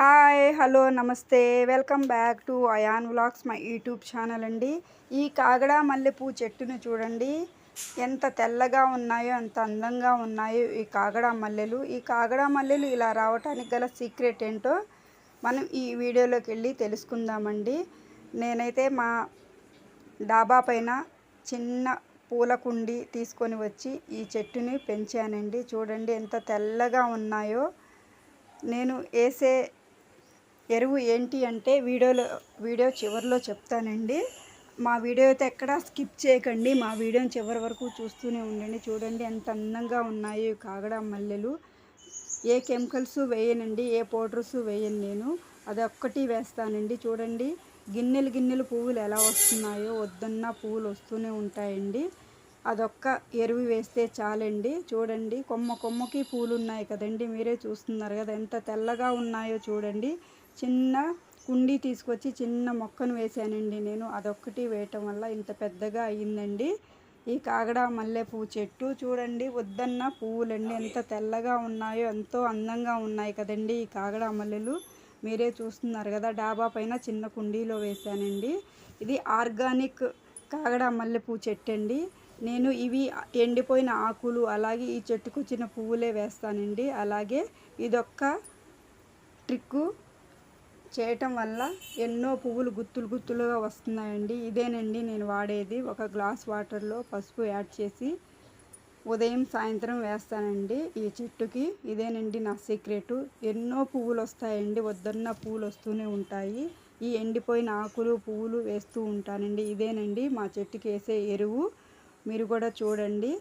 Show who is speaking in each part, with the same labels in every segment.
Speaker 1: Hi hello నమస్తే. Welcome back to Ayan vlogs మా YouTube channel అండి. ఈ కాగడా మల్లెపూ చెట్టుని చూడండి. ఎంత తెల్లగా ఉన్నాయో ఎంత అందంగా ఉన్నాయో ఈ కాగడా మల్లెలు. ఈ కాగడా మల్లెలు ఇలా రావటానికి గల సీక్రెట్ ఏంటో మనం ఈ వీడియోలోకి వెళ్ళి తెలుసుకుందామండి. నేనైతే మా డాబా పైన చిన్న పూల కుండి తీసుకొని వచ్చి ఈ చెట్టుని పెంచానండి. చూడండి ఎంత తెల్లగా ఉన్నాయో. నేను వేసే ఎరువు ఏంటి అంటే వీడియోలో వీడియో చివరిలో చెప్తానండి. మా వీడియో అయితే ఎక్కడా స్కిప్ చేయకండి. మా వీడియోని చివరి వరకు చూస్తూనే ఉండండి. చూడండి ఎంత అందంగా ఉన్నాయో కాగడ మల్లెలు. ఏ కెమికల్స్ వేయనండి ఏ పౌడర్స్ వేయను నేను. అది ఒక్కటి వేస్తానండి. చూడండి గిన్నెలు గిన్నెలు పువ్వులు ఎలా వస్తున్నాయో వద్దన్న పువ్వులు వస్తూనే ఉంటాయండి. అదొక్క ఎరువు వేస్తే చాలండి. చూడండి కొమ్మ కొమ్మకి పూలు ఉన్నాయి కదండి. మీరే చూస్తున్నారు కదా ఎంత తెల్లగా ఉన్నాయో చూడండి. చిన్న కుండీ తీసుకొచ్చి చిన్న మొక్కను వేసానండి నేను. అదొక్కటి వేయటం వల్ల ఇంత పెద్దగా అయ్యిందండి. ఈ కాగడ మల్లె పువ్వు చెట్టు చూడండి వద్దన్న పువ్వులండి ఎంత తెల్లగా ఉన్నాయో ఎంతో అందంగా ఉన్నాయి కదండి ఈ కాగడ మల్లెలు. మీరే చూస్తున్నారు కదా డాబా పైన చిన్న కుండీలో వేసానండి. ఇది ఆర్గానిక్ కాగడ మల్లెపూ చెట్టు అండి నేను ఇవి ఎండిపోయిన ఆకులు అలాగే ఈ చెట్టుకు వచ్చిన పువ్వులే వేస్తానండి. అలాగే ఇదొక్క ట్రిక్కు చేయటం వల్ల ఎన్నో పువ్వులు గుత్తులు గుత్తులుగా వస్తున్నాయండి. ఇదేనండి నేను వాడేది. ఒక గ్లాస్ వాటర్లో పసుపు యాడ్ చేసి ఉదయం సాయంత్రం వేస్తానండి ఈ చెట్టుకి. ఇదేనండి నా సీక్రెట్. ఎన్నో పువ్వులు వస్తాయండి. వద్దన్న పువ్వులు వస్తూనే ఉంటాయి. ఈ ఎండిపోయిన ఆకులు పువ్వులు వేస్తూ ఉంటానండి. ఇదేనండి మా చెట్టుకి వేసే ఎరువు. మీరు కూడా చూడండి.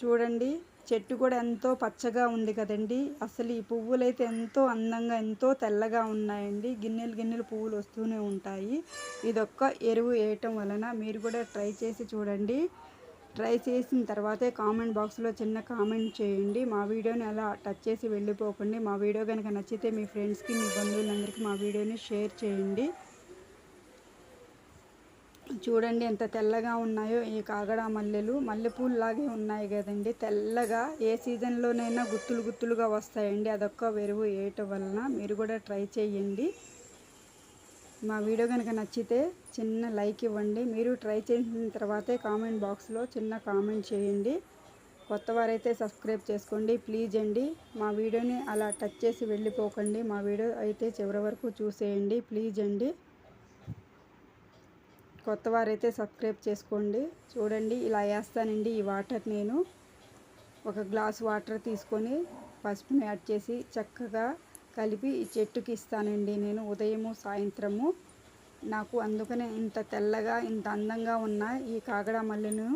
Speaker 1: చూడండి. చెట్టు కూడా ఎంతో పచ్చగా ఉంది కదండి. అసలు ఈ పువ్వులు అయితే ఎంతో అందంగా ఎంతో తెల్లగా ఉన్నాయండి. గిన్నెలు గిన్నెలు పువ్వులు వస్తూనే ఉంటాయి. ఇదొక్క ఎరువు వేయటం వలన మీరు కూడా ట్రై చేసి చూడండి. ట్రై చేసిన తర్వాతే కామెంట్ బాక్స్లో చిన్న కామెంట్ చేయండి. మా వీడియోని అలా టచ్ చేసి వెళ్ళిపోకండి. మా వీడియో కనుక నచ్చితే మీ ఫ్రెండ్స్కి మీ బంధువులందరికీ మా వీడియోని షేర్ చేయండి. చూడండి ఎంత తెల్లగా ఉన్నాయో ఈ కాగడా మల్లెలు. మల్లెపూలు లాగే ఉన్నాయి కదండి. తెల్లగా ఏ సీజన్లోనైనా గుత్తులు గుత్తులుగా వస్తాయండి. అదొక్క వెరువు వేయటం వలన మీరు కూడా ట్రై చేయండి మా వీడియో కనుక నచ్చితే చిన్న లైక్ ఇవ్వండి. మీరు ట్రై చేసిన తర్వాతే కామెంట్ బాక్స్లో చిన్న కామెంట్ చేయండి. కొత్త వారైతే సబ్స్క్రైబ్ చేసుకోండి. ప్లీజ్ అండి మా వీడియోని అలా టచ్ చేసి వెళ్ళిపోకండి. మా వీడియో అయితే చివరి వరకు చూసేయండి. ప్లీజ్ అండి. కొత్త వారైతే సబ్స్క్రైబ్ చేసుకోండి. చూడండి ఇలా వేస్తానండి ఈ వాటర్ నేను. ఒక గ్లాస్ వాటర్ తీసుకొని పసుపుని యాడ్ చేసి చక్కగా కలిపి ఈ చెట్టుకి ఇస్తానండి నేను ఉదయము సాయంత్రము. నాకు అందుకనే ఇంత తెల్లగా ఇంత అందంగా ఉన్న ఈ కాగడ మల్లెను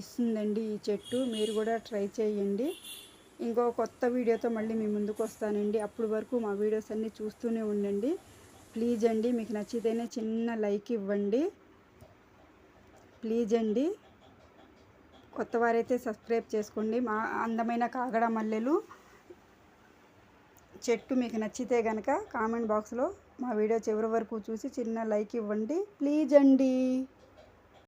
Speaker 1: ఇస్తుందండి ఈ చెట్టు. మీరు కూడా ట్రై చేయండి. ఇంకో కొత్త వీడియోతో మళ్ళీ మీ ముందుకు వస్తానండి. అప్పటి వరకు మా వీడియోస్ అన్నీ చూస్తూనే ఉండండి. ప్లీజ్ అండి మీకు నచ్చితేనే చిన్న లైక్ ఇవ్వండి. ప్లీజ్ అండి. కొత్త వారైతే సబ్స్క్రైబ్ చేసుకోండి. మా అందమైన కాగడ మల్లెలు చెట్టు మీకు నచ్చితే కనుక కామెంట్ బాక్స్లో మా వీడియో చివరి వరకు చూసి చిన్న లైక్ ఇవ్వండి. ప్లీజ్ అండి.